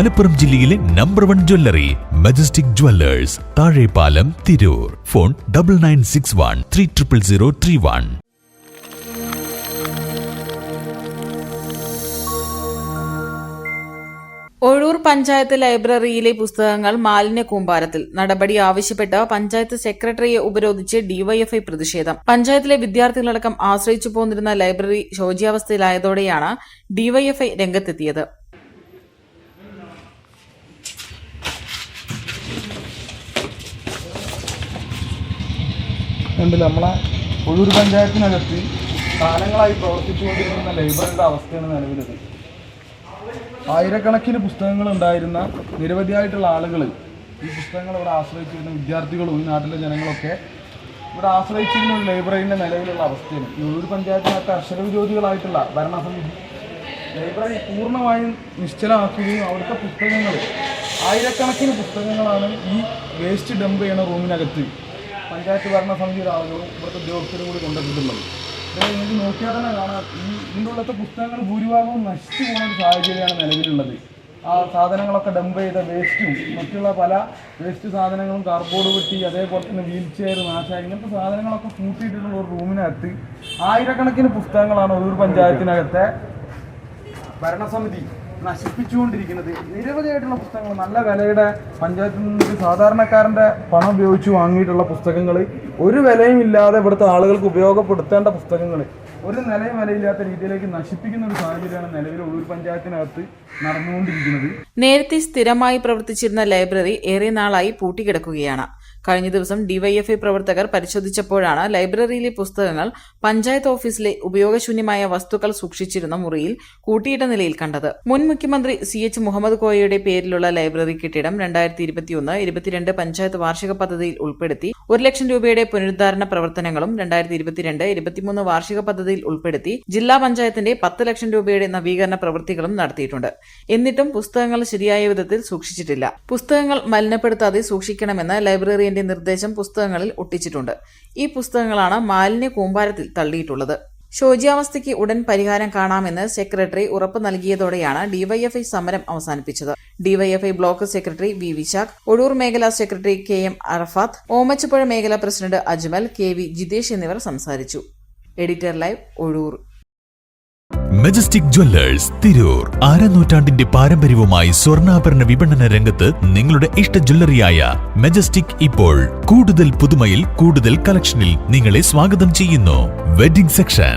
മലപ്പുറം ജില്ലയിലെ number one jewellery Majestic Jewellers Thazhepalam Tirur. Phone double nine six one three triple zero three one Ozhur panchayat ലൈബ്രറിയിലെ പുസ്തകങ്ങൾ മാലിന്യ കൂമ്പാരത്തിൽ. നടപടി ആവശ്യപ്പെട്ട് പഞ്ചായത്ത് സെക്രട്ടറിയെ ഉപരോധിച്ച് DYFI പ്രതിഷേധം. പഞ്ചായത്തിലെ വിദ്യാർത്ഥികളടക്കം ആശ്രയിച്ചു പോന്നിരുന്ന ലൈബ്രറി ശോചിയാവസ്ഥയിലായതോടെയാണ് ഡിവൈഎഫ്ഐ രംഗത്തെത്തിയത്. ഉണ്ട് നമ്മളെ ഒഴൂർ പഞ്ചായത്തിനകത്ത് കാലങ്ങളായി പ്രവർത്തിച്ചുകൊണ്ടിരിക്കുന്ന ലൈബ്രറിയുടെ അവസ്ഥയാണ് നിലവിലത് ആയിരക്കണക്കിന് പുസ്തകങ്ങൾ ഉണ്ടായിരുന്ന നിരവധിയായിട്ടുള്ള ആളുകൾ ഈ പുസ്തകങ്ങൾ ഇവിടെ ആശ്രയിച്ചിരുന്ന വിദ്യാർത്ഥികളും ഈ നാട്ടിലെ ജനങ്ങളൊക്കെ ഇവിടെ ആശ്രയിച്ചിരുന്ന ഒരു ലൈബ്രറിന്റെ നിലവിലുള്ള അവസ്ഥയാണ്. ഈ ഒഴൂർ പഞ്ചായത്തിനകത്ത് അക്ഷരവിരോധികളായിട്ടുള്ള ഭരണസമിതി ലൈബ്രറി പൂർണമായും നിശ്ചലമാക്കുകയും അവിടുത്തെ പുസ്തകങ്ങൾ ആയിരക്കണക്കിന് പുസ്തകങ്ങളാണ് ഈ വേസ്റ്റ് ഡംപ് ചെയ്യുന്ന റൂമിനകത്ത് പഞ്ചായത്ത് ഭരണസമിതിയുടെ ആളുകളും ഇവിടുത്തെ ഉദ്യോഗസ്ഥരും കൂടി കൊണ്ടുവന്നിട്ടുള്ളത് അതായത് നിങ്ങൾക്ക് നോക്കിയാൽ തന്നെ കാണാം. ഈ ഇതിനുള്ളത്തെ പുസ്തകങ്ങൾ ഭൂരിഭാഗവും നശിച്ചു പോകുന്ന ഒരു സാഹചര്യമാണ് നിലവിലുള്ളത്. ആ സാധനങ്ങളൊക്കെ ഡംപ് ചെയ്ത വേസ്റ്റും മറ്റുള്ള പല വേസ്റ്റ് സാധനങ്ങളും കാർബോർഡ് വെട്ടി അതേപോലെ തന്നെ വീൽ ചെയർ നാശ ഇങ്ങനത്തെ സാധനങ്ങളൊക്കെ കൂട്ടിയിട്ടുള്ള ഒരു റൂമിനകത്ത് ആയിരക്കണക്കിന് പുസ്തകങ്ങളാണ് ഒരു പഞ്ചായത്തിനകത്തെ ഭരണസമിതി നശിപ്പിച്ചുകൊണ്ടിരിക്കുന്നത്. നിരവധിയായിട്ടുള്ള പുസ്തകങ്ങൾ നല്ല വിലയുടെ പഞ്ചായത്തിൽ നിന്ന് സാധാരണക്കാരന്റെ പണം ഉപയോഗിച്ച് വാങ്ങിയിട്ടുള്ള പുസ്തകങ്ങൾ ഒരു വിലയും ഇല്ലാതെ ഇവിടുത്തെ ആളുകൾക്ക് ഉപയോഗപ്പെടുത്തേണ്ട പുസ്തകങ്ങൾ ഒരു നിലയും വിലയില്ലാത്ത രീതിയിലേക്ക് നശിപ്പിക്കുന്ന ഒരു സാഹചര്യമാണ് നിലവിൽ ഉള്ളൂർ പഞ്ചായത്തിനകത്ത് നടന്നുകൊണ്ടിരിക്കുന്നത്. നേരത്തെ സ്ഥിരമായി പ്രവർത്തിച്ചിരുന്ന ലൈബ്രറി ഏറെ നാളായി പൂട്ടിക്കിടക്കുകയാണ്. കഴിഞ്ഞ ദിവസം ഡിവൈഎഫ്ഐ പ്രവർത്തകർ പരിശോധിച്ചപ്പോഴാണ് ലൈബ്രറിയിലെ പുസ്തകങ്ങൾ പഞ്ചായത്ത് ഓഫീസിലെ ഉപയോഗശൂന്യമായ വസ്തുക്കൾ സൂക്ഷിച്ചിരുന്ന മുറിയിൽ കൂട്ടിയിട്ട നിലയിൽ കണ്ടത്. മുൻ മുഖ്യമന്ത്രി സി എച്ച് മുഹമ്മദ് കോയയുടെ പേരിലുള്ള ലൈബ്രറി കെട്ടിടം രണ്ടായിരത്തി ഇരുപത്തിയൊന്ന് ഇരുപത്തിരണ്ട് പഞ്ചായത്ത് വാർഷിക പദ്ധതിയിൽ ഉൾപ്പെടുത്തി ഒരു ലക്ഷം രൂപയുടെ പുനരുദ്ധാരണ പ്രവർത്തനങ്ങളും രണ്ടായിരത്തി ഇരുപത്തിരണ്ട് ഇരുപത്തിമൂന്ന് വാർഷിക പദ്ധതിയിൽ ഉൾപ്പെടുത്തി ജില്ലാ പഞ്ചായത്തിന്റെ പത്ത് ലക്ഷം രൂപയുടെ നവീകരണ പ്രവൃത്തികളും നടത്തിയിട്ടുണ്ട്. എന്നിട്ടും പുസ്തകങ്ങൾ ശരിയായ വിധത്തിൽ സൂക്ഷിച്ചിട്ടില്ല. പുസ്തകങ്ങൾ മലിനപ്പെടുത്താതെ സൂക്ഷിക്കണമെന്ന് ലൈബ്രറിയന്റെ നിർദ്ദേശം പുസ്തകങ്ങളിൽ ഒട്ടിച്ചിട്ടുണ്ട്. ഈ പുസ്തകങ്ങളാണ് മാലിന്യ കൂമ്പാരത്തിൽ തള്ളിയിട്ടുള്ളത്. ശോച്യാവസ്ഥയ്ക്ക് ഉടൻ പരിഹാരം കാണാമെന്ന് സെക്രട്ടറി ഉറപ്പ് നൽകിയതോടെയാണ് ഡിവൈഎഫ്ഐ സമരം അവസാനിപ്പിച്ചത്. DYFI block secretary V Vishakh Ozhur മേഖലാ secretary K M Arafat Omachappuzha മേഖലാ president Ajmal K V Jithesh എന്നിവർ സംസാരിച്ചു. Editor live Ozhur Majestic Jewellers Tirur. അരനൂറ്റാണ്ടിന്റെ പാരമ്പര്യവുമായി സ്വർണാഭരണ വിപണന രംഗത്ത് നിങ്ങളുടെ ഇഷ്ട ജ്വല്ലറിയായ മെജസ്റ്റിക് ഇപ്പോൾ കൂടുതൽ പുതുമയിൽ കൂടുതൽ കളക്ഷനിൽ നിങ്ങളെ സ്വാഗതം ചെയ്യുന്നു. Wedding section